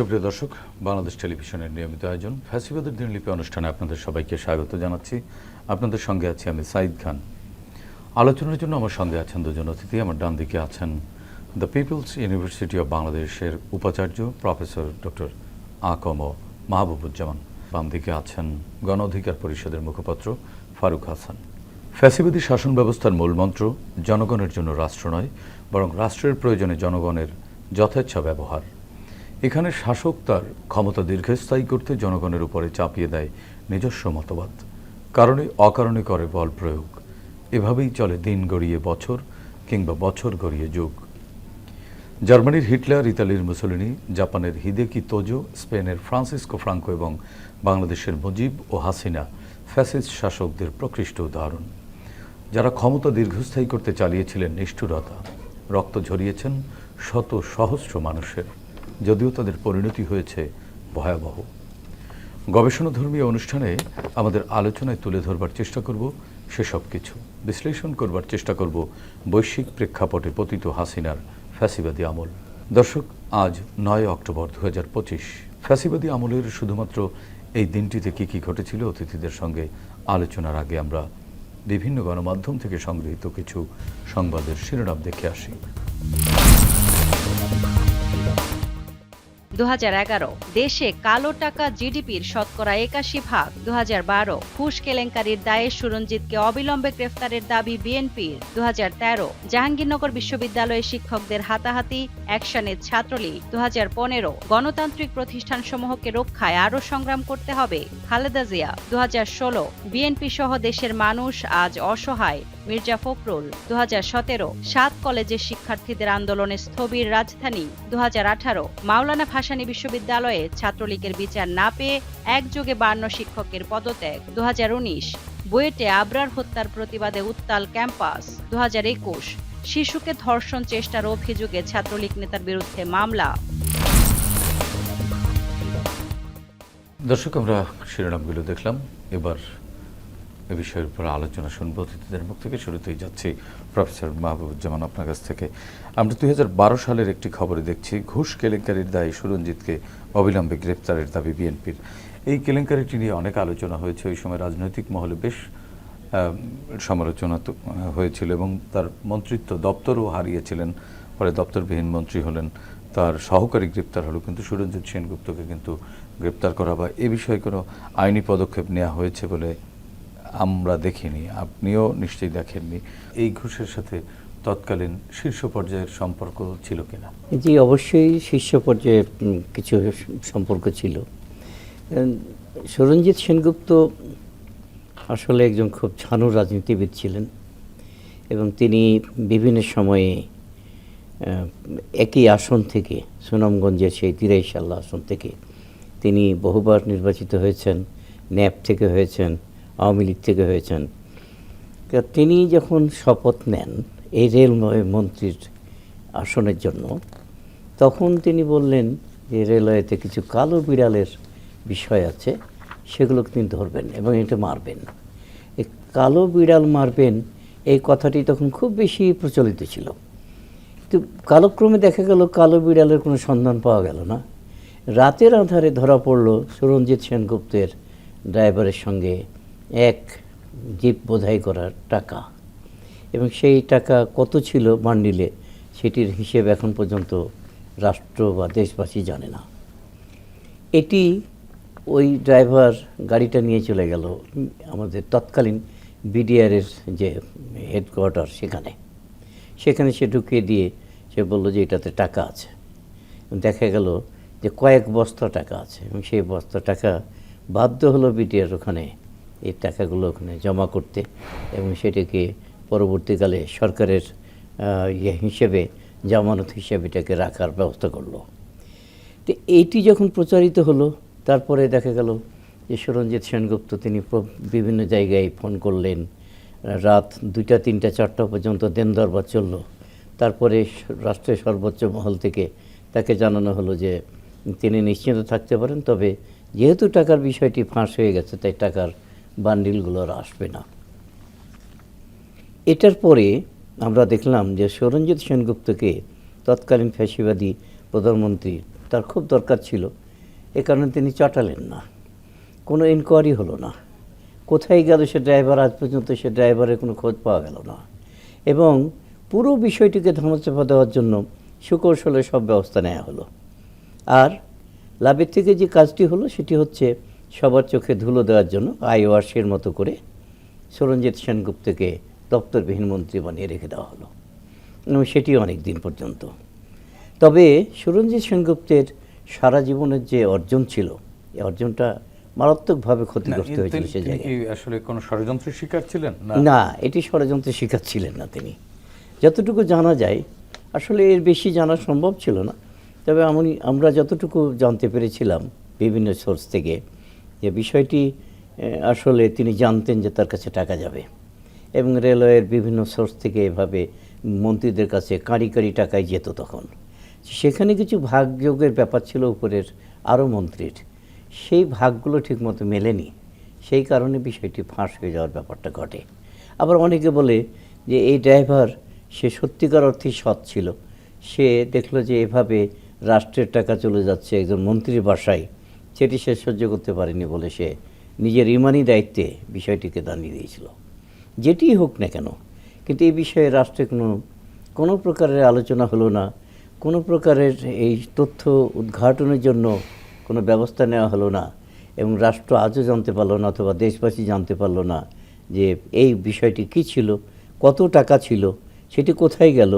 সুপ্রিয় দর্শক, বাংলাদেশ টেলিভিশনের নিয়মিত আয়োজন, ফ্যাসিবাদের দিনলিপি অনুষ্ঠানে আপনাদের সবাইকে স্বাগত জানাচ্ছি। আপনাদের সঙ্গে আছি আমি সাইদ খান। আলোচনার জন্য আমার সঙ্গে আছেন দুজন অতিথি। আমার ডান দিকে আছেন দ্য পিপলস ইউনিভার্সিটি অব বাংলাদেশের উপাচার্য প্রফেসর ডক্টর আকম মাহবুবুজ্জামান। বাম দিকে আছেন গণ অধিকার পরিষদের মুখপাত্র ফারুক হাসান। ফ্যাসিবাদী শাসন ব্যবস্থার মূলমন্ত্র জনগণের জন্য রাষ্ট্র নয়, বরং রাষ্ট্রের প্রয়োজনে জনগণের যথেচ্ছা ব্যবহার। এখানে শাসক তার ক্ষমতা দীর্ঘস্থায়ী করতে জনগণের উপরে চাপিয়ে দেয় নিজস্ব মতবাদ। কারণে অকারণে করে বল প্রয়োগ। এভাবেই চলে দিন গড়িয়ে বছর কিংবা বছর গড়িয়ে যুগ। জার্মানির হিটলার, ইতালির মুসলিনি, জাপানের হিদেকি তোজো, স্পেনের ফ্রান্সিসকো ফ্রাঙ্কো এবং বাংলাদেশের মুজিব ও হাসিনা ফ্যাসিস্ট শাসকদের প্রকৃষ্ট উদাহরণ। যারা ক্ষমতা দীর্ঘস্থায়ী করতে চালিয়েছিলেন নিষ্ঠুরতা, রক্ত ঝরিয়েছেন শত সহস্র মানুষের। যদিও তাদের পরিণতি হয়েছে ভয়াবহ। গবেষণাধর্মী অনুষ্ঠানে আমাদের আলোচনায় তুলে ধরবার চেষ্টা করব সেসব কিছু। বিশ্লেষণ করবার চেষ্টা করব বৈশ্বিক প্রেক্ষাপটে পতিত হাসিনার ফ্যাসিবাদী আমল। দর্শক, আজ নয় অক্টোবর দু হাজার পঁচিশ। ফ্যাসিবাদী আমলের শুধুমাত্র এই দিনটিতে কী কী ঘটেছিল অতিথিদের সঙ্গে আলোচনার আগে আমরা বিভিন্ন গণমাধ্যম থেকে সংগৃহীত কিছু সংবাদের শিরোনাম দেখে আসি। দু হাজার এগারো। দেশে কালো টাকা জিডিপির শতকরা একাশি ভাগ। দু ঘুষ কেলেঙ্কারির দায়ে সুরঞ্জিতকে অবিলম্বে গ্রেফতারের দাবি বিএনপির। দু হাজার তেরো, জাহাঙ্গীরনগর বিশ্ববিদ্যালয়ে শিক্ষকদের হাতাহাতি অ্যাকশনের ছাত্রলীগ। দু হাজার পনেরো, গণতান্ত্রিক প্রতিষ্ঠান সমূহকে রক্ষায় আরও সংগ্রাম করতে হবে। খালেদা জিয়া। দু হাজার ষোলো বিএনপি সহ দেশের মানুষ আজ অসহায়। মির্জা ফখরুল দু হাজার সাত কলেজের শিক্ষার্থীদের আন্দোলনে স্থবির রাজধানী দু মাওলানা ভাসানী বিশ্ববিদ্যালয়ে ছাত্রলীগের বিচার না পেয়ে একযোগে বান্ন শিক্ষকের পদত্যাগ দু বুয়েটে আবরার হত্যার প্রতিবাদে উত্তাল ক্যাম্পাস দু হাজার একুশ শিশুকে ধর্ষণ চেষ্টার অভিযোগে ছাত্রলীগ নেতার বিরুদ্ধে মামলা। দর্শক, আমরা শিরোনামগুলো দেখলাম। এবার এ বিষয়ের উপর আলোচনা শুনব, অতিথিদের মুখ থেকে শুরুতেই যাচ্ছি প্রফেসর মাহবুবুজ্জামান আপনার কাছ থেকে। আমরা দুই হাজার বারো সালের একটি খবরে দেখছি, ঘুষ কেলেঙ্কারির দায়ে সুরঞ্জিতকে অবিলম্বে গ্রেপ্তারের দাবি বিএনপির। এই কেলেঙ্কারিটি নিয়ে অনেক আলোচনা হয়েছে, ওই সময় রাজনৈতিক মহলে বেশ সমালোচনা হয়েছিল এবং তার মন্ত্রিত্ব দপ্তরও হারিয়েছিলেন পরে দপ্তরবিহীন মন্ত্রী হলেন, তার সহকারী গ্রেপ্তার হলো কিন্তু সুরঞ্জিত সেনগুপ্তকে কিন্তু গ্রেপ্তার করা বা এ বিষয়ে কোনো আইনি পদক্ষেপ নেওয়া হয়েছে বলে আমরা দেখিনি, আপনিও নিশ্চয়ই দেখেননি। এই ঘুষের সাথে তৎকালীন শীর্ষ পর্যায়ের সম্পর্ক ছিল কিনা? জি, অবশ্যই শীর্ষ পর্যায়ে কিছু সম্পর্ক ছিল। সুরঞ্জিত সেনগুপ্ত আসলে একজন খুব ছানু রাজনীতিবিদ ছিলেন এবং তিনি বিভিন্ন সময়ে একই আসন থেকে, সুনামগঞ্জের সেই তিরাইশাল্লা আসন থেকে তিনি বহুবার নির্বাচিত হয়েছেন, ন্যাপ থেকে হয়েছেন আওয়ামী লীগ থেকে হয়েছেন। তিনি যখন শপথ নেন এই রেলওয়ে মন্ত্রীর আসনের জন্য, তখন তিনি বললেন যে রেলওয়েতে কিছু কালো বিড়ালের বিষয় আছে সেগুলোকে তিনি ধরবেন এবং এটা মারবেন। এই কালো বিড়াল মারবেন, এই কথাটি তখন খুব বেশি প্রচলিত ছিল। কিন্তু কালক্রমে দেখা গেল কালো বিড়ালের কোনো সন্ধান পাওয়া গেল না। রাতের আধারে ধরা পড়ল সুরঞ্জিত সেনগুপ্তের ড্রাইভারের সঙ্গে এক জিপ বোধাই করার টাকা। এবং সেই টাকা কত ছিল বান্ডিলে, সেটির হিসেব এখন পর্যন্ত রাষ্ট্র বা দেশবাসী জানে না। এটি ওই ড্রাইভার গাড়িটা নিয়ে চলে গেল, আমাদের তৎকালীন বিডিআরের যে হেডকোয়ার্টার সেখানে। সেখানে সে ঢুকিয়ে দিয়ে সে বলল যে এটাতে টাকা আছে। দেখা গেল যে কয়েক বস্তা টাকা আছে। এবং সেই বস্তা টাকা বাধ্য হলো বিটিআর ওখানে এই টাকাগুলো ওখানে জমা করতে এবং সেটাকে পরবর্তীকালে সরকারের ইয়ে হিসেবে, জামানত হিসেবে এটাকে রাখার ব্যবস্থা করল। তো এইটি যখন প্রচারিত হলো, তারপরে দেখা গেল যে সুরঞ্জিত সেনগুপ্ত, তিনি বিভিন্ন জায়গায় ফোন করলেন। রাত দুইটা, তিনটা, চারটা পর্যন্ত দেন দরবার চলল। তারপরে রাষ্ট্রের সর্বোচ্চ মহল থেকে তাকে জানানো হলো যে তিনি নিশ্চিন্ত থাকতে পারেন, তবে যেহেতু টাকার বিষয়টি ফাঁস হয়ে গেছে, তাই টাকার বান্ডিলগুলো আর আসবে না। এটার পরে আমরা দেখলাম যে সুরঞ্জিত সেনগুপ্তকে তৎকালীন ফ্যাসিবাদী প্রধানমন্ত্রী, তার খুব দরকার ছিল, এ কারণে তিনি চাটালেন না। কোনো ইনকোয়ারি হলো না। কোথায় গেল সে ড্রাইভার? আজ পর্যন্ত সে ড্রাইভারের কোনো খোঁজ পাওয়া গেল না। এবং পুরো বিষয়টিকে ধামাচাপা দেওয়ার জন্য সুকৌশলে সব ব্যবস্থা নেওয়া হলো। আর লাভের থেকে যে কাজটি হলো, সেটি হচ্ছে সবার চোখে ধুলো দেওয়ার জন্য আইওয়াসের মতো করে সুরঞ্জিত সেনগুপ্তকে দপ্তরবিহীন মন্ত্রী বানিয়ে রেখে দেওয়া হলো। এবং সেটি অনেক দিন পর্যন্ত। তবে সুরঞ্জিত সেনগুপ্তের সারা জীবনের যে অর্জন ছিল এই অর্জনটা মারাত্মকভাবে ক্ষতিগ্রস্ত হয়েছিল সে জায়গায়। আসলে কোনো ষড়যন্ত্রের শিকার ছিলেন? না। না এটি ষড়যন্ত্রের শিকার ছিলেন না তিনি। যতটুকু জানা যায় আসলে এর বেশি জানা সম্ভব ছিল না। তবে আমি আমরা যতটুকু জানতে পেরেছিলাম বিভিন্ন সোর্স থেকে যে বিষয়টি আসলে তিনি জানতেন যে তার কাছে টাকা যাবে। এবং রেলওয়ের বিভিন্ন সোর্স থেকে এভাবে মন্ত্রীদের কাছে কাঁড়ি কাঁড়ি টাকায় যেত তখন। সেখানে কিছু ভাগযোগের ব্যাপার ছিল উপরের আরও মন্ত্রীর। সেই ভাগগুলো ঠিকমতো মেলেনি। সেই কারণে বিষয়টি ফাঁস হয়ে যাওয়ার ব্যাপারটা ঘটে। আবার অনেকে বলে যে এই ড্রাইভার, সে সত্যিকার অর্থে সৎ ছিল। সে দেখল যে এভাবে রাষ্ট্রের টাকা চলে যাচ্ছে একজন মন্ত্রীর বাসায়। সেটি সে সহ্য করতে পারেনি বলে সে নিজের ইমানি দায়িত্বে বিষয়টিকে দাঁড়িয়ে দিয়েছিল। যেটিই হোক না কেন, কিন্তু এই বিষয়ে রাষ্ট্রে কোনো কোনো প্রকারের আলোচনা হলো না। কোনো প্রকারের এই তথ্য উদ্ঘাটনের জন্য কোনো ব্যবস্থা নেওয়া হলো না এবং রাষ্ট্র আজও জানতে পারল না অথবা দেশবাসী জানতে পারল না যে এই বিষয়টি কী ছিল, কত টাকা ছিল, সেটি কোথায় গেল,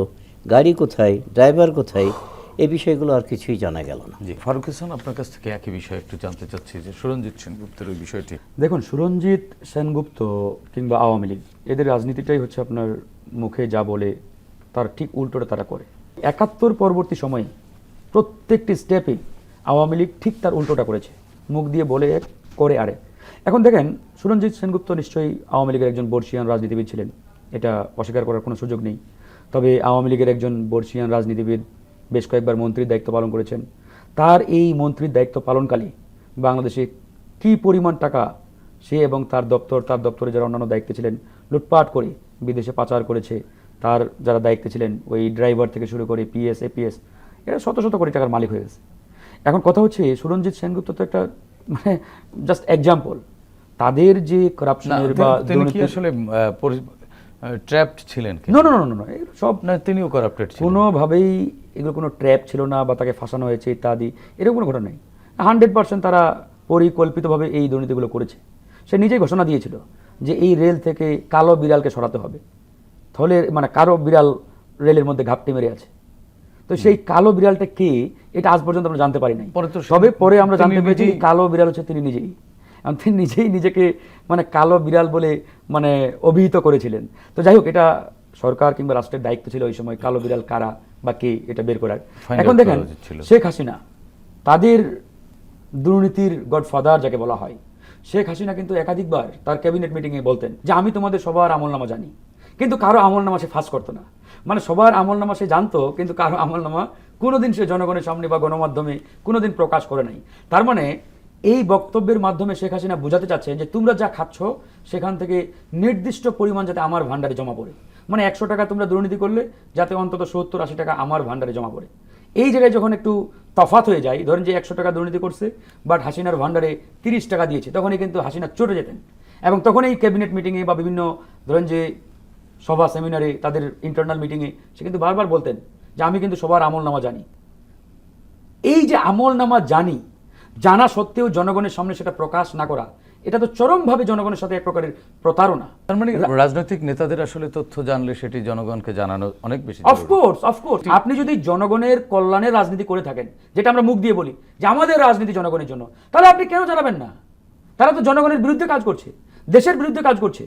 গাড়ি কোথায়, ড্রাইভার কোথায় এই বিষয়গুলো আর কিছুই জানা গেল না। জি ফারুক হাসান আপনার কাছ থেকে একই বিষয়ে একটু জানতে চাচ্ছি যে সুরঞ্জিত সেনগুপ্তের ওই বিষয়টি। দেখুন সুরঞ্জিত সেনগুপ্ত কিংবা আওয়ামী লীগ এদের রাজনীতিটাই হচ্ছে আপনার মুখে যা বলে তার ঠিক উল্টোটা তারা করে। একাত্তর পরবর্তী সময়ে প্রত্যেকটি স্টেপে আওয়ামী লীগ ঠিক তার উল্টোটা করেছে। মুখ দিয়ে বলে এক করে আরেক এখন দেখেন সুরঞ্জিত সেনগুপ্ত নিশ্চয়ই আওয়ামী লীগের একজন বর্ষিয়ান রাজনীতিবিদ ছিলেন। এটা অস্বীকার করার কোনো সুযোগ নেই। তবে আওয়ামী লীগের একজন বর্ষিয়ান রাজনীতিবিদ বেশ কয়েকবার মন্ত্রীর দায়িত্ব পালন করেছেন। তার এই মন্ত্রীর দায়িত্ব পালনকালে বাংলাদেশে কি পরিমাণ টাকা সে এবং তার দপ্তর তার দপ্তরে যারা অন্যান্য দায়িত্বে ছিলেন লুটপাট করে বিদেশে পাচার করেছে তার যারা দায়িত্বে ছিলেন ওই ড্রাইভার থেকে শুরু করে পিএস এপিএস এরা শত শত কোটি টাকার মালিক হয়ে গেছে। এখন কথা হচ্ছে সুরঞ্জিত সেনগুপ্ত তো একটা মানে জাস্ট এক্সাম্পল তাদের যে না, করাপশনের বা আসলে ট্র্যাপড ছিলেন no, no, no, no, এগুলো সব না তিনিও করাপ্টেড ছিলেন। কোনোভাবেই এগুলো কোনো ট্র্যাপ ছিল না বা তাকে ফাঁসানো হয়েছে ইত্যাদি এরকম কোনো ঘটনা নেই। হান্ড্রেড পার্সেন্ট তারা পরিকল্পিতভাবে এই দুর্নীতিগুলো করেছে। সে নিজেই ঘোষণা দিয়েছিল যে এই রেল থেকে কালো বিড়ালকে সরাতে হবে। তাহলে মানে কালো বিড়াল রেলের মধ্যে ঘাপটি মেরে আছে। তো সেই কালো বিড়ালটা কে এটা আজ পর্যন্ত আমরা জানতে পারি নাই। পরে তো সে- তবে পরে আমরা জানতে পেরেছি কালো বিড়াল হচ্ছে তিনি নিজেই। এবং তিনি নিজেই নিজেকে মানে কালো বিড়াল বলে মানে অভিহিত করেছিলেন। তো যাই হোক এটা সরকার কিংবা রাষ্ট্রের দায়িত্ব ছিল ওই সময় কালো বিড়াল কারা বা কে এটা বের করার। এখন দেখেন। শেখ হাসিনা তাদের দুর্নীতির গডফাদার যাকে বলা হয় শেখ হাসিনা কিন্তু একাধিকবার তার ক্যাবিনেট মিটিংয়ে বলতেন যে আমি তোমাদের সবার আমলনামা জানি। কিন্তু কারও আমলনামা সে ফাঁস করতো না। মানে সবার আমলনামা সে জানতো কিন্তু কারও আমলনামা কোনোদিন সে জনগণের সামনে বা গণমাধ্যমে কোনোদিন প্রকাশ করে নাই। তার মানে এই বক্তব্যের মাধ্যমে শেখ হাসিনা বোঝাতে চাচ্ছে যে তোমরা যা খাচ্ছ, সেখান থেকে নির্দিষ্ট পরিমাণ যাতে আমার ভান্ডারে জমা পড়ে। মানে একশো টাকা তোমরা দুর্নীতি করলে, যাতে অন্তত সত্তর আশি টাকা আমার ভান্ডারে জমা পড়ে। এই জায়গায় যখন একটু তফাত হয়ে যায়, ধরেন যে একশো টাকা দুর্নীতি করছে বাট হাসিনার ভান্ডারে তিরিশ টাকা দিয়েছে, তখনই কিন্তু হাসিনা চটে যেতেন। এবং তখন এই ক্যাবিনেট মিটিংয়ে বা বিভিন্ন ধরেন যে সভা, সেমিনারে তাদের ইন্টারনাল মিটিংয়ে সে কিন্তু বারবার বলতেন যে আমি কিন্তু সবার আমল নামা জানি। এই যে আমল নামা জানি জানা সত্ত্বেও জনগণের সামনে সেটা প্রকাশ না করা এটা তো চরমভাবে জনগণের সাথে এক প্রকারের প্রতারণা। তার মানে রাজনৈতিক নেতাদের আসলে তথ্য জানলে সেটি জনগণকে জানানো অনেক বেশি অফকোর্স অফকোর্স আপনি যদি জনগণের কল্যাণের রাজনীতি করে থাকেন যেটা আমরা মুখ দিয়ে বলি যে আমাদের রাজনীতি জনগণের জন্য তাহলে আপনি কেন জানাবেন না? তারা তো জনগণের বিরুদ্ধে কাজ করছে দেশের বিরুদ্ধে কাজ করছে।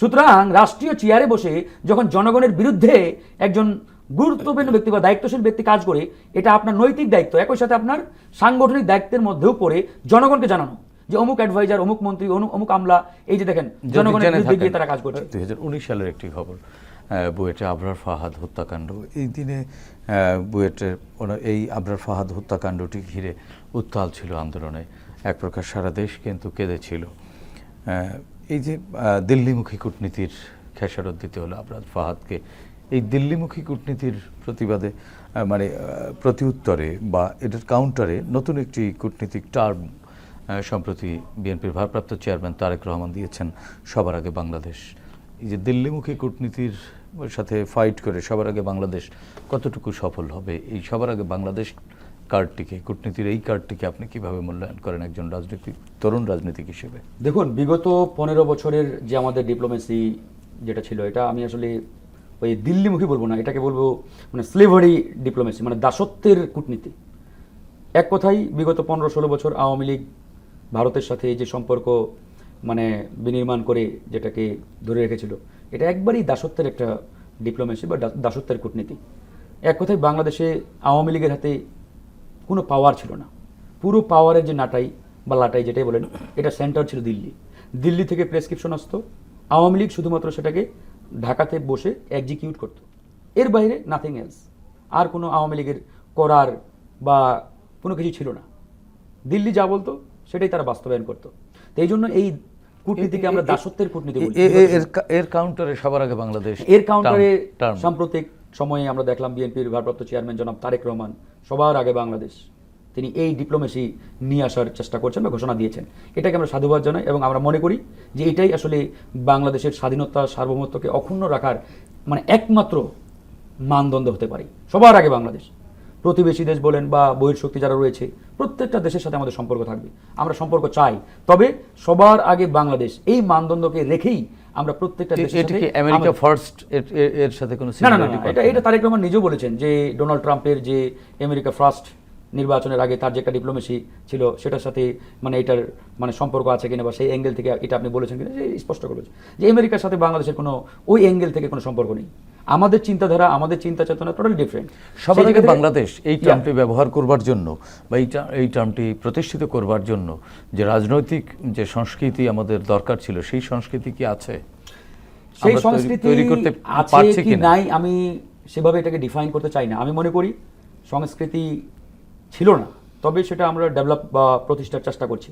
সুতরাং রাষ্ট্রীয় চেয়ারে বসে যখন জনগণের বিরুদ্ধে একজন গুরুত্বপূর্ণ ব্যক্তি বা দায়িত্বশীল ব্যক্তি কাজ করে এটা আপনার নৈতিক দায়িত্ব একই সাথে আপনার সাংগঠনিক দায়িত্বের মধ্যেও পড়ে জনগণকে জানানো। যে অমুক অ্যাডভাইজার অমুক মন্ত্রী অমুক আমলা এই যে দেখেন জনগণের জেনে বিরুদ্ধে গিয়ে তারা কাজ করছে। দুই হাজার উনিশ সালের একটি খবর বুয়েটে আবরার ফাহাদ হত্যাকাণ্ড। এই দিনে আহ, বুয়েটের এই আবরার ফাহাদ হত্যাকাণ্ডটি ঘিরে উত্তাল ছিল আন্দোলনে। এক প্রকার সারা দেশ কিন্তু কেঁদেছিল আহ, এই যে দিল্লিমুখী কূটনীতির খেসারত দিতে হলো আবরার ফাহাদকে। এই দিল্লিমুখী কূটনীতির প্রতিবাদে মানে আহ, প্রতিউত্তরে বা এটার কাউন্টারে নতুন একটি কূটনীতিক টার্ম সম্প্রতি বিএনপির ভারপ্রাপ্ত চেয়ারম্যান তারেক রহমান দিয়েছেন সবার আগে বাংলাদেশ। এই যে দিল্লিমুখী কূটনীতির সাথে ফাইট করে সবার আগে বাংলাদেশ কতটুকু সফল হবে? এই সবার আগে বাংলাদেশ কার্ডটিকে কূটনীতির এই কার্ডটিকে আপনি কীভাবে মূল্যায়ন করেন একজন রাজনীতিক তরুণ রাজনীতিক হিসেবে? দেখুন বিগত পনেরো বছরের যে আমাদের ডিপ্লোমেসি যেটা ছিল এটা আমি আসলে ওই দিল্লিমুখী বলব না, এটাকে বলব মানে স্লেভারি ডিপ্লোমেসি মানে দাসত্বের কূটনীতি। এক কথাই বিগত পনেরো ষোলো বছর আওয়ামী লীগ ভারতের সাথে যে সম্পর্ক মানে বিনির্মাণ করে যেটাকে ধরে রেখেছিল, এটা একবারই দাসত্বের একটা ডিপ্লোমেসি বা দাসত্বের কূটনীতি। এক কথায়, বাংলাদেশে আওয়ামী লীগের হাতে কোনো পাওয়ার ছিল না। পুরো পাওয়ারের যে নাটাই বা লাটাই যেটাই বলেন, এটা সেন্টার ছিল দিল্লি। দিল্লি থেকে প্রেসক্রিপশন আসতো। আওয়ামী লীগ শুধুমাত্র সেটাকে ঢাকাতে বসে এক্সিকিউট করতো। এর বাইরে নাথিং এলস আর কোনো আওয়ামী লীগের করার বা কোনো কিছু ছিল না। দিল্লি যা বলতো সেটাই তারা বাস্তবায়ন করতো। তো এই জন্য এই কূটনীতিকে আমরা দাসত্বের কূটনীতি বলি। এর কাউন্টারে সবার আগে বাংলাদেশ এর কাউন্টারে। সাম্প্রতিক সময়ে আমরা দেখলাম বিএনপির ভারপ্রাপ্ত চেয়ারম্যান জনাব তারেক রহমান সবার আগে বাংলাদেশ। তিনি এই ডিপ্লোমেসি নিয়ে আসার চেষ্টা করছেন বা ঘোষণা দিয়েছেন। এটাকে আমরা সাধুবাদ জানাই এবং আমরা মনে করি যে এটাই আসলে বাংলাদেশের স্বাধীনতা সার্বভৌমত্বকে অক্ষুণ্ণ রাখার মানে একমাত্র মানদণ্ড হতে পারে। সবার আগে বাংলাদেশ। প্রতিবেশী দেশ বলেন বা বহির্শক্তি যারা রয়েছে প্রত্যেকটা দেশের সাথে আমাদের সম্পর্ক থাকবে। আমরা সম্পর্ক চাই। তবে সবার আগে বাংলাদেশ এই মানদণ্ডকে রেখেই আমরা প্রত্যেকটা দেশের সাথে আমেরিকা ফার্স্ট এর সাথে কোনো না না, এটা এটা তারেক রহমান নিজেও বলেছেন যে ডোনাল্ড ট্রাম্পের যে আমেরিকা ফার্স্ট নির্বাচনের আগে তার যে একটা ডিপ্লোমেসি ছিল সেটার সাথে মানে এটার মানে সম্পর্ক আছে কিনা বা সেই অ্যাঙ্গেল থেকে এটা আপনি বলেছেন কিনা স্পষ্ট করে বলেছেন। যে আমেরিকার সাথে বাংলাদেশের কোনো ওই অ্যাঙ্গেল থেকে কোনো সম্পর্ক নেই। আমাদের চিন্তাধারা আমাদের চিন্তা চেতনা টোটালি ডিফারেন্ট সবার আগে বাংলাদেশ এই টার্মটি ব্যবহার করবার জন্য বা এই এই টার্মটি প্রতিষ্ঠিত করবার জন্য যে রাজনৈতিক যে সংস্কৃতি আমাদের দরকার ছিল সেই সংস্কৃতি কি আছে? সেই সংস্কৃতি তৈরি করতে আছে কি নাই আমি সেভাবে এটাকে ডিফাইন করতে চাই না। আমি মনে করি সংস্কৃতি ছিল না, তবে সেটা আমরা ডেভেলপ বা প্রতিষ্ঠার চেষ্টা করছি।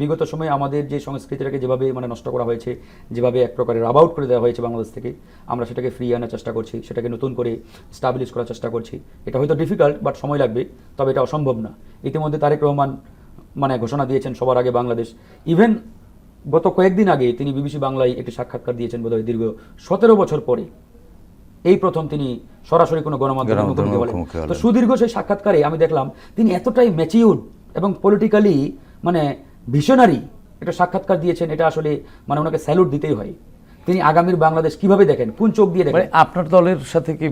বিগত সময়ে আমাদের যে সংস্কৃতিটাকে যেভাবে মানে নষ্ট করা হয়েছে, যেভাবে এক প্রকারের আবাউট করে দেওয়া হয়েছে বাংলাদেশ থেকে, আমরা সেটাকে ফ্রি আনার চেষ্টা করছি, সেটাকে নতুন করে স্টাবলিশ করার চেষ্টা করছি। এটা হয়তো ডিফিকাল্ট বাট সময় লাগবে, তবে এটা অসম্ভব না। ইতিমধ্যে তারেক রহমান মানে ঘোষণা দিয়েছেন সবার আগে বাংলাদেশ। ইভেন গত কয়েকদিন আগে তিনি বিবিসি বাংলায় একটি সাক্ষাৎকার দিয়েছেন বোধহয় দীর্ঘ সতেরো বছর পরে। এই প্রথম তিনি সরাসরি কোনো গণমাধ্যমের মুখোমুখি বলেন তো সুদীর্ঘ সেই সাক্ষাৎকারে আমি দেখলাম তিনি এতটাই ম্যাচিউর এবং পলিটিক্যালি মানে ভিশনারি একটা সাক্ষাৎকার দিয়েছেন এটা আসলে মানে ওনাকে স্যালুট দিতেই হয়। তিনি আগামীর বাংলাদেশ কীভাবে দেখেন? কোন চোখ দিয়ে মানে দেখেন আপনার দলের সাথে কি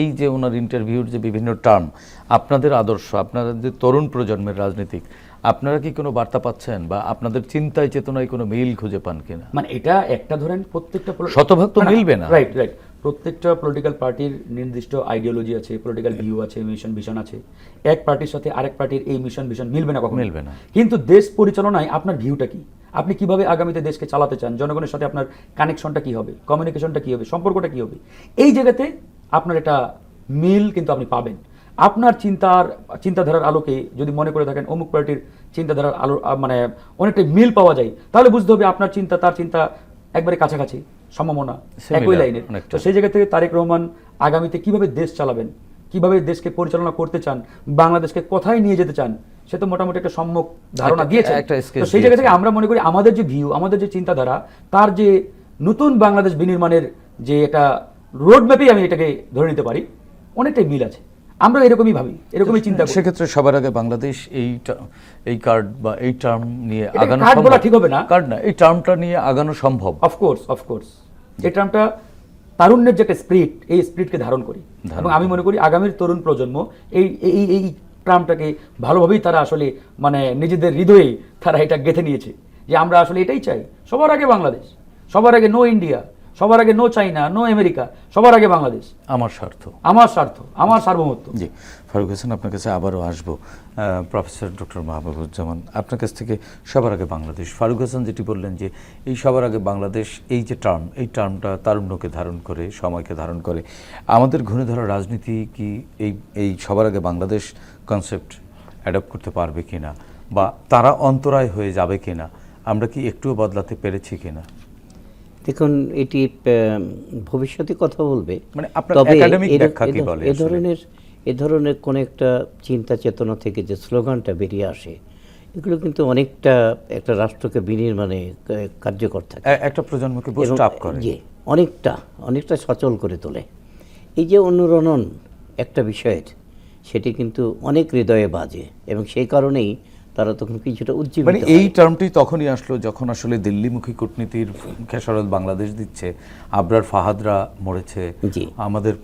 এই যে ওনার ইন্টারভিউর যে বিভিন্ন টার্ম আপনাদের আদর্শ আপনাদের যে তরুণ প্রজন্মের রাজনীতিক আপনারা কি কোনো বার্তা পাচ্ছেন বা আপনাদের চিন্তায় চেতনায় কোনো মিল খুঁজে পান কিনা? মানে এটা একটা ধরেন প্রত্যেকটা শতভাগ তো মিলবে না। রাইট রাইট প্রত্যেকটা পলিটিক্যাল পার্টির নির্দিষ্ট আইডিওলজি আছে পলিটিক্যাল ভিউ আছে মিশন ভিশন আছে। এক পার্টির সাথে আরেক পার্টির এই মিশন ভিশন মিলবে না কখনো? মিলবে না। কিন্তু দেশ পরিচালনায় আপনার ভিউটা কি? আপনি কীভাবে আগামীতে দেশকে চালাতে চান? জনগণের সাথে আপনার কানেকশনটা কি হবে? কমিউনিকেশনটা কি হবে? সম্পর্কটা কি হবে? এই জায়গাতে আপনার এটা মিল কিন্তু আপনি পাবেন। আপনার চিন্তার চিন্তাধারার আলোকে যদি মনে করে থাকেন অমুক পার্টির চিন্তাধারার আলো মানে অনেকটাই মিল পাওয়া যায় তাহলে বুঝতে হবে আপনার চিন্তা তার চিন্তা একবারে কাছাকাছি। সম্ভাবনা একই লাইনের তো সেই জায়গা থেকে তারেক রহমান আগামীতে কীভাবে দেশ চালাবেন কীভাবে দেশকে পরিচালনা করতে চান বাংলাদেশকে কোথায় নিয়ে যেতে চান সে তো মোটামুটি একটা সম্যক ধারণা দিয়েছে তো সেই জায়গা থেকে আমরা মনে করি আমাদের যে ভিউ আমাদের যে চিন্তাধারা তার যে নতুন বাংলাদেশ বিনির্মাণের যে একটা রোড ম্যাপেই আমি এটাকে ধরে নিতে পারি অনেকটাই মিল আছে। আমরা এরকমই ভাবি এরকমই চিন্তা করি। সেক্ষেত্রে সবার আগে বাংলাদেশ এই এই কার্ড বা এই টার্ম নিয়ে আগানো সম্ভব। ঠিক হবে না। কার্ড না এই টার্মটা নিয়ে আগানো সম্ভব। অফকোর্স অফকোর্স এই টার্মটা তারুণ্যের যে একটা স্পিরিট এই স্পিরিটকে ধারণ করি। এবং আমি মনে করি আগামীর তরুণ প্রজন্ম এই এই এই টার্মটাকে ভালোভাবেই তারা আসলে মানে নিজেদের হৃদয়ে তারা এটা গেঁথে নিয়েছে। যে আমরা আসলে এটাই চাই। সবার আগে বাংলাদেশ সবার আগে নো ইন্ডিয়া সবার আগে নো চাইনা নো আমেরিকা সবার আগে বাংলাদেশ। আমার স্বার্থ। আমার স্বার্থ আমার সার্বভৌমত্ব। জি ফারুক হোসেন আপনার কাছে আবারও আসব। প্রফেসর ডক্টর মাহবুবুজ্জামান আপনার কাছ থেকে সবার আগে বাংলাদেশ। ফারুক হাসান যেটি বললেন যে এই সবার আগে বাংলাদেশ এই যে টার্ম এই টার্মটা তারুণ্যকে ধারণ করে সময়কে ধারণ করে। আমাদের ঘুরে ধরা রাজনীতি কি এই এই সবার আগে বাংলাদেশ কনসেপ্ট অ্যাডপ্ট করতে পারবে কিনা? বা তারা অন্তরায় হয়ে যাবে কিনা? আমরা কি একটুও বদলাতে পেরেছি কিনা? দেখুন এটি ভবিষ্যতে কথা বলবে। মানে তবে এ ধরনের এ ধরনের কোন একটা চিন্তা চেতনা থেকে যে স্লোগানটা বেরিয়ে আসে এগুলো কিন্তু অনেকটা একটা রাষ্ট্রকে বিনির্মাণে কার্যকর থাকে। একটা প্রজন্মকে বুস্ট আপ করে। জি অনেকটা অনেকটা সচল করে তোলে। এই যে অনুরণন একটা বিষয়ের সেটি কিন্তু অনেক হৃদয়ে বাজে এবং সেই কারণেই তারা তখন কিছুটা উজ্জীবিত মানে এই টার্মটি তখনই আসলো যখন আসলে দিল্লিমুখী কূটনীতির খেসারত বাংলাদেশ দিচ্ছে আবরার ফাহাদরা মরেছে আমাদের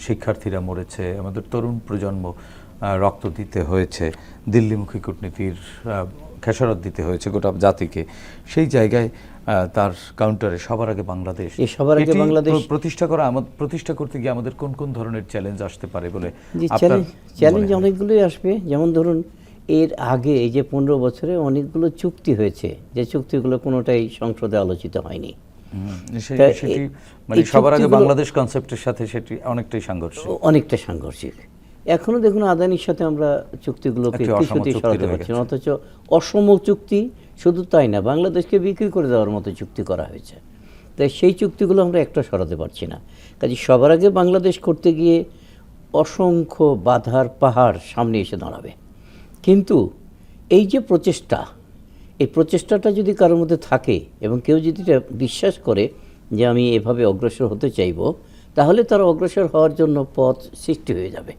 শিক্ষার্থীরা মরেছে আমাদের তরুণ প্রজন্ম রক্ত দিতে হয়েছে দিল্লিমুখী কূটনীতির খেসারত দিতে হয়েছে গোটা জাতিকে। সেই জায়গায় তার কাউন্টারে সবার আগে বাংলাদেশ। সবার আগে বাংলাদেশ- প্রতিষ্ঠা করা আমাদের প্রতিষ্ঠা করতে গিয়ে আমাদের কোন কোন ধরনের চ্যালেঞ্জ আসতে পারে বলে চ্যালেঞ্জ অনেকগুলোই আসবে। যেমন ধরুন এর আগে এই যে পনেরো বছরে অনেকগুলো চুক্তি হয়েছে যে চুক্তিগুলো কোনোটাই সংসদে আলোচিত হয়নি। মানে সবার আগে বাংলাদেশ কনসেপ্টের সাথে সেটি অনেকটাই সংঘর্ষ ও- অনেকটা সাংঘর্ষিক। এখনও দেখুন আদানির সাথে আমরা চুক্তিগুলোকে কিছুতেই সরাতে পারছি না অথচ অসম চুক্তি শুধু তাই না বাংলাদেশকে বিক্রি করে দেওয়ার মতো চুক্তি করা হয়েছে। তাই সেই চুক্তিগুলো আমরা একটা সরাতে পারছি না। কাজে সবার আগে বাংলাদেশ করতে গিয়ে অসংখ্য বাধার পাহাড় সামনে এসে দাঁড়াবে। কিন্তু এই যে প্রচেষ্টা এই প্রচেষ্টাটা যদি কারোর মধ্যে থাকে এবং কেউ যদি বিশ্বাস করে যে আমি এভাবে অগ্রসর হতে চাইব তাহলে তার অগ্রসর হওয়ার জন্য পথ সৃষ্টি হয়ে যাবে।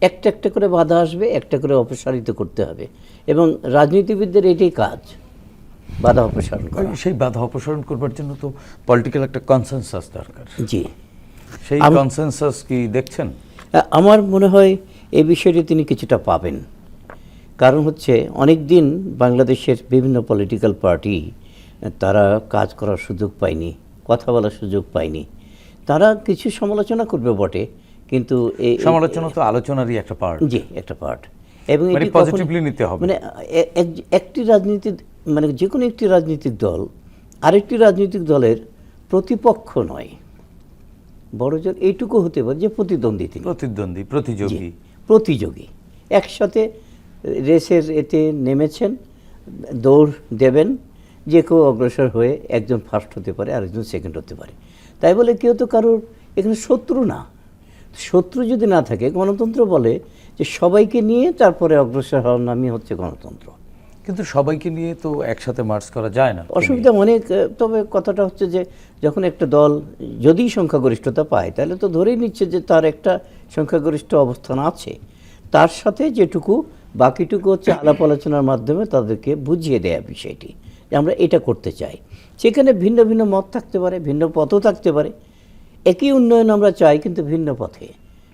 একটা একটা করে বাধা আসবে একটা করে অপসারিত করতে হবে এবং রাজনীতিবিদদের এটাই কাজ বাধা অপসারণ করা। সেই বাধা অপসারণ করবার জন্য তো পলিটিক্যাল একটা কনসেনসাস দরকার। জি। সেই কনসেনসাস কি দেখছেন? আমার মনে হয় এই বিষয়টি তিনি কিছুটা পাবেন। কারণ হচ্ছে অনেক দিন বাংলাদেশের বিভিন্ন পলিটিক্যাল পার্টি তারা কাজ করার সুযোগ পায়নি কথা বলার সুযোগ পায়নি। তারা কিছু সমালোচনা করবে বটে কিন্তু এই- সমালোচনা তো আলোচনারই একটা পার্ট জি একটা পার্ট এবং মানে এটি positively নিতে হবে। মানে একটি রাজনীতি মানে যে কোনো একটি রাজনৈতিক দল আরেকটি রাজনৈতিক দলের প্রতিপক্ষ নয়। বড় জোর এইটুকু হতে পারে যে প্রতিদ্বন্দ্বী তিনি। প্রতিদ্বন্দ্বী প্রতিযোগী। প্রতিযোগী। একসাথে রেসের এতে নেমেছেন দৌড় দেবেন যে কেউ অগ্রসর হয়ে একজন ফার্স্ট হতে পারে আরেকজন সেকেন্ড হতে পারে। তাই বলে কেউ তো কারোর এখানে শত্রু না। শত্রু যদি না থাকে গণতন্ত্র বলে যে সবাইকে নিয়ে তারপরে অগ্রসর হওয়ার নামই হচ্ছে গণতন্ত্র। কিন্তু সবাইকে নিয়ে তো একসাথে মার্চ করা যায় না। অসুবিধা অনেক তবে কথাটা হচ্ছে যে যখন একটা দল যদি সংখ্যাগরিষ্ঠতা পায় তাহলে তো ধরেই নিচ্ছে যে তার একটা সংখ্যাগরিষ্ঠ অবস্থান আছে। তার সাথে যেটুকু বাকিটুকু হচ্ছে আলাপ আলোচনার মাধ্যমে তাদেরকে বুঝিয়ে দেয়া বিষয়টি যে আমরা এটা করতে চাই। সেখানে ভিন্ন ভিন্ন মত থাকতে পারে ভিন্ন পথও থাকতে পারে। একই উন্নয়ন আমরা চাই কিন্তু ভিন্ন পথে।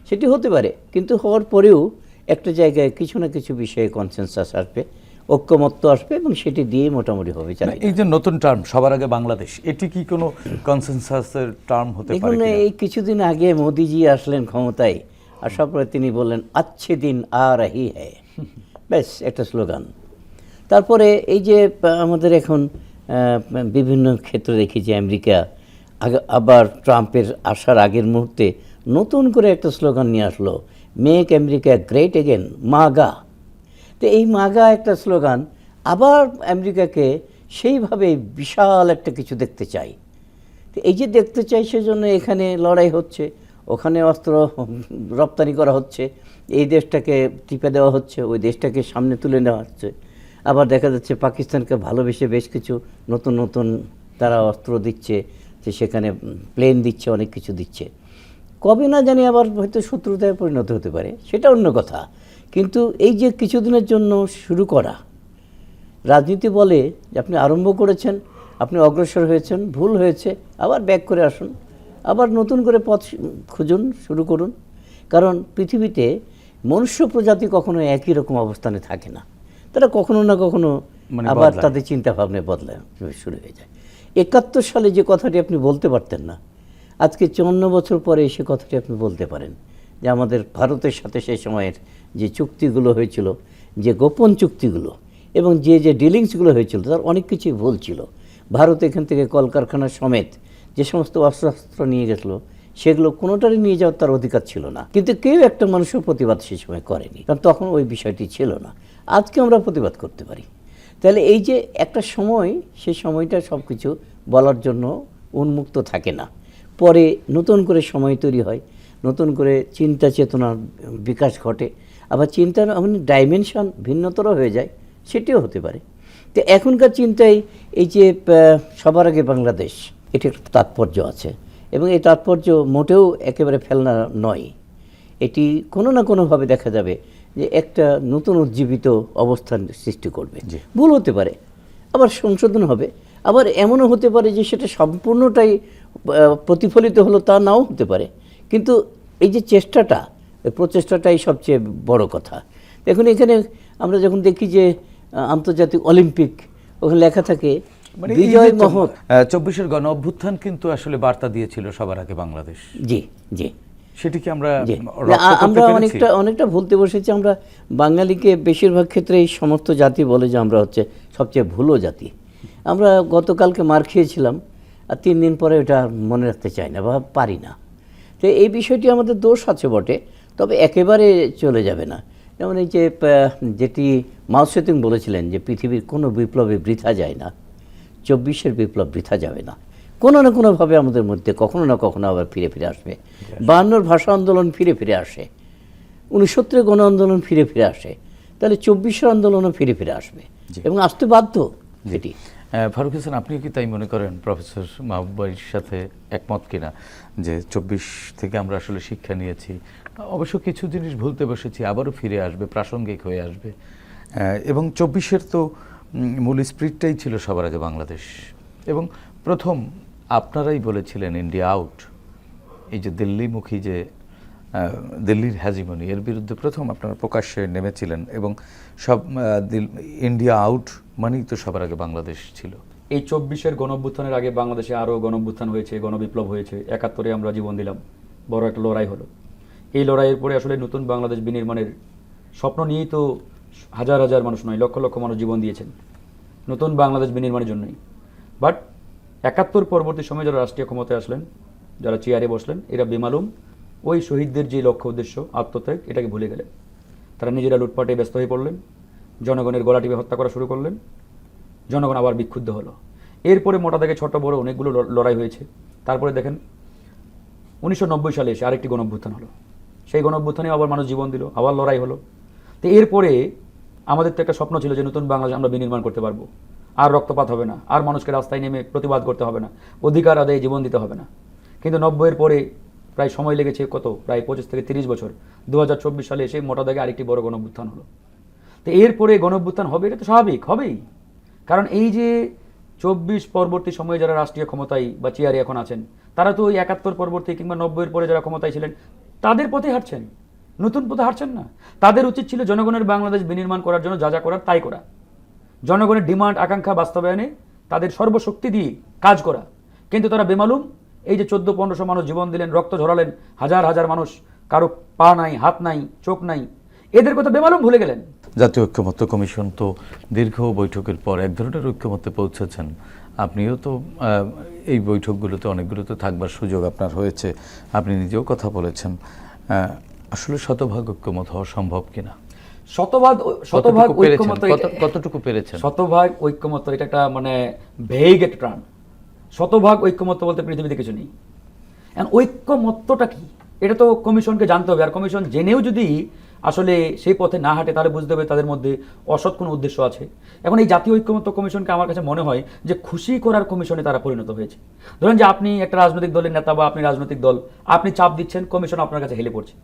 সেটি হতে পারে কিন্তু হওয়ার পরেও একটা জায়গায় কিছু না কিছু বিষয়ে কনসেনসাস আসবে ঐক্যমত্য আসবে এবং সেটি দিয়ে মোটামুটি হবে এই যে নতুন টার্ম সবার আগে বাংলাদেশ এটি কি কোনো কনসেনসাসের টার্ম হতে পারে এই কিছুদিন আগে মোদিজি আসলেন ক্ষমতায় আসার পরে তিনি বললেন আচ্ছে দিন আ রাহি হ্যায়। ব্যাস একটা স্লোগান। তারপরে এই যে আমাদের এখন বিভিন্ন ক্ষেত্রে দেখি যে আমেরিকা আবার ট্রাম্পের আসার আগের মুহূর্তে নতুন করে একটা স্লোগান নিয়ে আসলো make America great again MAGA. তো এই মাগা একটা স্লোগান আবার আমেরিকাকে সেইভাবে বিশাল একটা কিছু দেখতে চাই তো এই যে দেখতে চাই সেজন্য এখানে লড়াই হচ্ছে। ওখানে অস্ত্র রপ্তানি করা হচ্ছে, এই দেশটাকে টিপে দেওয়া হচ্ছে, ওই দেশটাকে সামনে তুলে নেওয়া হচ্ছে। আবার দেখা যাচ্ছে পাকিস্তানকে ভালোবেসে বেশ কিছু নতুন নতুন তারা অস্ত্র দিচ্ছে, যে সেখানে প্লেন দিচ্ছে, অনেক কিছু দিচ্ছে। কবে না জানি আবার হয়তো শত্রুতায় পরিণত হতে পারে, সেটা অন্য কথা। কিন্তু এই যে কিছুদিনের জন্য শুরু করা, রাজনীতি বলে আপনি আরম্ভ করেছেন, আপনি অগ্রসর হয়েছেন, ভুল হয়েছে, আবার ব্যাক করে আসুন। আবার নতুন করে পথ খুঁজুন শুরু করুন। কারণ পৃথিবীতে মনুষ্য প্রজাতি কখনো একই রকম অবস্থানে থাকে না। তারা কখনো না কখনো মানে আবার তাদের চিন্তা ভাবনা বদলায় শুরু হয়ে যায়। একাত্তর সালে যে কথাটি আপনি বলতে পারতেন না আজকে চুয়ান্ন বছর পরে সে কথাটি আপনি বলতে পারেন যে আমাদের ভারতের সাথে সেই সময়ের যে চুক্তিগুলো হয়েছিল যে গোপন চুক্তিগুলো এবং যে যে ডিলিংসগুলো হয়েছিল তার অনেক কিছুই ভুল ছিল। ভারত এখান থেকে কলকারখানা সমেত যে সমস্ত অস্ত্রশস্ত্র নিয়ে গেছিল, সেগুলো কোনোটারই নিয়ে যাওয়ার তার অধিকার ছিল না। কিন্তু কেউ একটা মানুষের প্রতিবাদ সে সময় করেনি, কারণ তখন ওই বিষয়টি ছিল না। আজকে আমরা প্রতিবাদ করতে পারি। তাহলে এই যে একটা সময়, সে সময়টা সব কিছু বলার জন্য উন্মুক্ত থাকে না। পরে নতুন করে সময় তৈরি হয়, নতুন করে চিন্তা চেতনার বিকাশ ঘটে। আবার চিন্তার এমন ডাইমেনশন ভিন্নতর হয়ে যায়, সেটিও হতে পারে। তো এখনকার চিন্তায় এই যে সবার আগে বাংলাদেশ। এটি একটা তাৎপর্য আছে। এবং এই তাৎপর্য মোটেও একেবারে ফেলনা নয়। এটি কোনো না কোনোভাবে দেখা যাবে যে একটা নতুন উজ্জীবিত অবস্থান সৃষ্টি করবে। ভুল হতে পারে। আবার সংশোধন হবে। আবার এমনও হতে পারে যে সেটা সম্পূর্ণটাই প্রতিফলিত হলো তা নাও হতে পারে। কিন্তু এই যে চেষ্টাটা প্রচেষ্টাটাই সবচেয়ে বড় কথা। দেখুন এখানে আমরা যখন দেখি যে আন্তর্জাতিক অলিম্পিক ওখানে লেখা থাকে মানে বিজয় মহৎ। চব্বিশের গণ অভ্যুত্থান কিন্তু আসলে বার্তা দিয়েছিল সবার আগে বাংলাদেশ। জি জি। সেটি কি আমরা আমরা অনেকটা অনেকটা ভুলতে বসেছি। আমরা বাঙালিকে বেশিরভাগ ক্ষেত্রে এই সমস্ত জাতি বলে যে আমরা হচ্ছে সবচেয়ে ভুলো জাতি। আমরা গতকালকে মার খেয়েছিলাম আর তিন দিন পরে ওটা মনে রাখতে চাই না বা পারি না। তো এই বিষয়টি আমাদের দোষ আছে বটে তবে একেবারে চলে যাবে না। যেমন এই যে যেটি মাও সেতুং বলেছিলেন যে পৃথিবীর কোনো বিপ্লবে বৃথা যায় না। চব্বিশের বিপ্লব বৃথা যাবে না। কোনো না কোনোভাবে আমাদের মধ্যে কখনো না কখনো আবার ফিরে ফিরে আসবে। বায়ান্নর ভাষা আন্দোলন ফিরে ফিরে আসে। উনিশত্তরের গণ আন্দোলন ফিরে ফিরে আসে। তাহলে চব্বিশের আন্দোলনও ফিরে ফিরে আসবে। এবং আসতে বাধ্য সেটি। ফারুক হোসেন আপনি কি তাই মনে করেন প্রফেসর মাহবুবাইর সাথে একমত কিনা? যে চব্বিশ থেকে আমরা আসলে শিক্ষা নিয়েছি। অবশ্য কিছু জিনিস ভুলতে বসেছি আবারও ফিরে আসবে প্রাসঙ্গিক হয়ে আসবে। এবং চব্বিশের তো মূল স্প্রিটটাই ছিল সবার আগে বাংলাদেশ। এবং প্রথম আপনারাই বলেছিলেন ইন্ডিয়া আউট। এই যে দিল্লিমুখী যে দিল্লির হ্যাজিমনি এর বিরুদ্ধে প্রথম আপনারা প্রকাশ্যে নেমেছিলেন এবং সব ইন্ডিয়া আউট মানেই তো সবার আগে বাংলাদেশ ছিল। এই চব্বিশের গণঅভ্যুত্থানের আগে বাংলাদেশে আরও গণঅভ্যুত্থান হয়েছে, গণবিপ্লব হয়েছে, একাত্তরে আমরা জীবন দিলাম। বড় একটা লড়াই হলো। এই লড়াইয়ের পরে আসলে নতুন বাংলাদেশ বিনির্মাণের স্বপ্ন নিয়েই তো হাজার হাজার মানুষ নয়, লক্ষ লক্ষ মানুষ জীবন দিয়েছেন। নতুন বাংলাদেশ বিনির্মাণের জন্যই। বাট একাত্তর পরবর্তী সময়ে যারা রাষ্ট্রীয় ক্ষমতায় আসলেন, যারা চেয়ারে বসলেন, এরা বেমালুম। ওই শহীদদের যে লক্ষ্য উদ্দেশ্য, আত্মত্যাগ, এটাকে ভুলে গেলেন। তারা নিজেরা লুটপাটে ব্যস্ত হয়ে পড়লেন। জনগণের গলা টিপে হত্যা করা শুরু করলেন। জনগণ আবার বিক্ষুব্ধ হলো। এরপরে মোটা থেকে ছোট বড় অনেকগুলো লড়াই হয়েছে। তারপরে দেখেন, উনিশশো নব্বই সালে এসে আরেকটি গণঅভ্যুত্থান হলো। সেই গণঅভ্যুত্থানে আবার মানুষ জীবন দিল, আবার লড়াই হলো। তো এরপরে আমাদের তো একটা স্বপ্ন ছিল যে নতুন বাংলাদেশ আমরা বিনির্মাণ করতে পারব। আর রক্তপাত হবে না, আর মানুষকে রাস্তায় নেমে প্রতিবাদ করতে হবে না, অধিকার আদায়ে জীবন দিতে হবে না। কিন্তু নব্বইয়ের পরে প্রায় সময় লেগেছে কত? প্রায় পঁচিশ থেকে তিরিশ বছর। দু হাজার চব্বিশ সালে এসে মোটা দাগে আরেকটি বড় গণঅভ্যুত্থান হলো। তো এরপরে গণভ্যুত্থান হবে? এটা তো স্বাভাবিক, হবেই। কারণ এই যে চব্বিশ পরবর্তী সময়ে যারা রাষ্ট্রীয় ক্ষমতায় বা চেয়ারে এখন আছেন, তারা তো ওই একাত্তর পরবর্তী কিংবা নব্বইয়ের পরে যারা ক্ষমতায় ছিলেন, তাদের পথে হাঁটছেন। নতুন পথে হাঁটছেন না। তাদের উচিত ছিল জনগণের বাংলাদেশ বিনির্মাণ করার জন্য যা যা করার তাই করা। জনগণের ডিমান্ড, আকাঙ্ক্ষা বাস্তবায়নে তাদের সর্বশক্তি দিয়ে কাজ করা। কিন্তু তারা বেমালুম। এই যে চোদ্দ পনেরোশো মানুষ জীবন দিলেন, রক্ত ঝরালেন, হাজার হাজার মানুষ কারও পা নাই, হাত নাই, চোখ নাই, এদের কথা বেমালুম ভুলে গেলেন। জাতীয় ঐক্যমত্য কমিশন তো দীর্ঘ বৈঠকের পর এক ধরনের ঐক্যমত্যে পৌঁছেছেন। আপনিও তো এই বৈঠকগুলোতে অনেকগুলোতে থাকবার সুযোগ আপনার হয়েছে। আপনি নিজেও কথা বলেছেন। আসলে শতভাগ ঐক্যমত হওয়া সম্ভব কিনা? শতভাগ শতভাগ ঐক্যমত কতটুকু পেরেছেন? শতভাগ ঐক্যমত্য এটা একটা মানে ভেগ একটা প্রাণ শতভাগ ঐক্যমত্য বলতে পৃথিবীতে কিছু নেই। এখন ঐক্যমত্যটা কি? এটা তো কমিশনকে জানতে হবে। আর কমিশন জেনেও যদি আসলে সেই পথে না হাঁটে তাহলে বুঝতে হবে তাদের মধ্যে অসৎ কোনো উদ্দেশ্য আছে। এখন এই জাতীয় ঐক্যমত্য কমিশনকে আমার কাছে মনে হয় যে খুশি করার কমিশনে তারা পরিণত হয়েছে। ধরেন যে আপনি একটা রাজনৈতিক দলের নেতা বা আপনি রাজনৈতিক দল আপনি চাপ দিচ্ছেন কমিশন আপনার কাছে হেলে পড়ছে।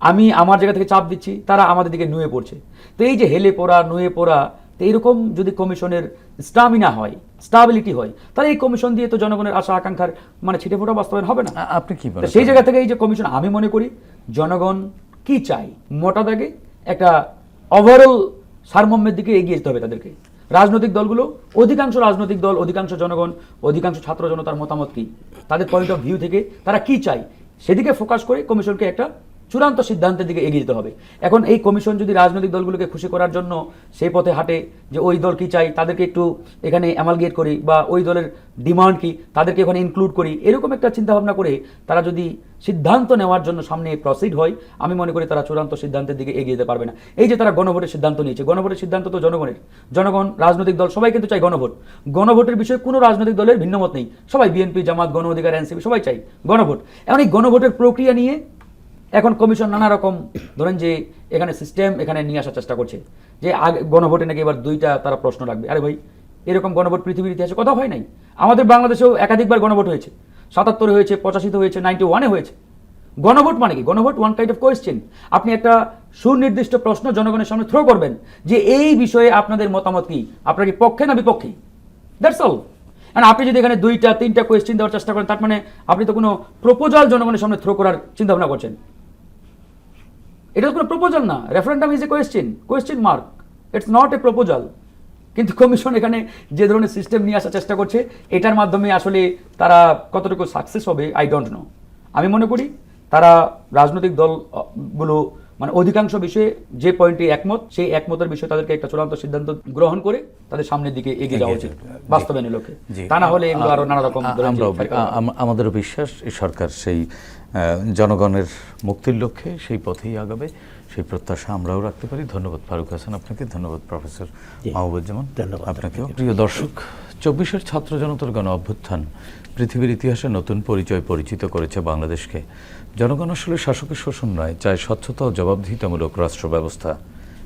আমি আমার জায়গা থেকে চাপ দিচ্ছি তারা আমাদের দিকে নুয়ে পড়ছে। তো এই যে হেলে পড়া নুয়ে পড়া তো এইরকম যদি কমিশনের স্টামিনা হয় স্টাবিলিটি হয় তাহলে এই কমিশন দিয়ে তো জনগণের আশা আকাঙ্ক্ষার মানে ছিটে ফোটা বাস্তবায়ন হবে না। আপনি কি সেই জায়গা থেকে এই যে কমিশন আমি মনে করি জনগণ কি চাই মোটা দাগে একটা ওভারঅল সারমম্যের দিকে এগিয়ে যেতে হবে তাদেরকে। রাজনৈতিক দলগুলো অধিকাংশ রাজনৈতিক দল অধিকাংশ জনগণ অধিকাংশ ছাত্র জনতার মতামত কি? তাদের পয়েন্ট অফ ভিউ থেকে তারা কি চাই সেদিকে ফোকাস করে কমিশনকে একটা চূড়ান্ত সিদ্ধান্তের দিকে এগিয়ে যেতে হবে। এখন এই কমিশন যদি রাজনৈতিক দলগুলোকে খুশি করার জন্য সেই পথে হাঁটে যে ওই দল কি চাই তাদেরকে একটু এখানে অ্যামালগেট করি বা ওই দলের ডিমান্ড কি, তাদেরকে এখানে ইনক্লুড করি, এরকম একটা চিন্তাভাবনা করে তারা যদি সিদ্ধান্ত নেওয়ার জন্য সামনে প্রসিড হয়, আমি মনে করি তারা চূড়ান্ত সিদ্ধান্তের দিকে এগিয়ে যেতে পারবে না। এই যে তারা গণভোটের সিদ্ধান্ত নিয়েছে, গণভোটের সিদ্ধান্ত তো জনগণের। জনগণ, রাজনৈতিক দল, সবাই কিন্তু চাই গণভোট। গণভোটের বিষয়ে কোনো রাজনৈতিক দলের ভিন্নমত নেই। সবাই বিএনপি, জামাত, গণ অধিকার, এনসিপি, সবাই চাই গণভোট। এখন এই গণভোটের প্রক্রিয়া নিয়ে এখন কমিশন নানা রকম, ধরেন যে এখানে সিস্টেম এখানে নিয়ে আসার চেষ্টা করছে, যে আগে গণভোটে নাকি এবার দুইটা তারা প্রশ্ন রাখবে। আরে ভাই, এরকম গণভোট পৃথিবীর ইতিহাসে কথা হয় নাই। আমাদের বাংলাদেশেও একাধিকবার গণভোট হয়েছে। সাতাত্তরে হয়েছে, পঁচাশিতে হয়েছে নাইনটি ওয়ানে হয়েছে। গণভোট মানে কি? গণভোট ওয়ান কাইন্ড অফ কোয়েশ্চেন আপনি একটা সুনির্দিষ্ট প্রশ্ন জনগণের সামনে থ্রো করবেন যে এই বিষয়ে আপনাদের মতামত কি? আপনার কি পক্ষে না বিপক্ষে? দ্যাটস অল আর আপনি যদি এখানে দুইটা, তিনটা কোয়েশ্চেন দেওয়ার চেষ্টা করেন, তার মানে আপনি তো কোনো প্রপোজাল জনগণের সামনে থ্রো করার চিন্তা ভাবনা করছেন। এটা কোনো প্রপোজাল না। Referendum is a question question mark it's not a proposal কিন্তু কমিশন এখানে যে ধরনের সিস্টেম নিয়ে আসার চেষ্টা করছে এটার মাধ্যমে আসলে তারা কতটুকু সাকসেস হবে আই ডোন্ট নো আমি মনে করি তারা রাজনৈতিক দলগুলো মানে অধিকাংশ বিষয়ে যে পয়েন্টে একমত সেই একমতের বিষয়ে তাদেরকে একটা চূড়ান্ত সিদ্ধান্ত গ্রহণ করে তাদের সামনের দিকে এগিয়ে যাওয়া উচিত বাস্তবায়নের লক্ষ্যে। তা না হলে এগুলো আরও নানা রকম আ- ধরেন যে আমরাও factor- আ- আম- আমাদেরও বিশ্বাস এই সরকার সেই জনগণের মুক্তির লক্ষ্যে সেই পথেই আগাবে সেই প্রত্যাশা আমরাও রাখতে পারি। ধন্যবাদ ফারুক হাসান আপনাকে ধন্যবাদ প্রফেসর মাহবুজ্জামান ধন্যবাদ আপনাকেও। প্রিয় দর্শক চব্বিশের ছাত্র জনতার গণ অভ্যুত্থান পৃথিবীর ইতিহাসে নতুন পরিচয় পরিচিত করেছে বাংলাদেশকে। জনগণ আসলে শাসকের শোষণ নয় চায় স্বচ্ছতা ও জবাবদিহিতামূলক রাষ্ট্র ব্যবস্থা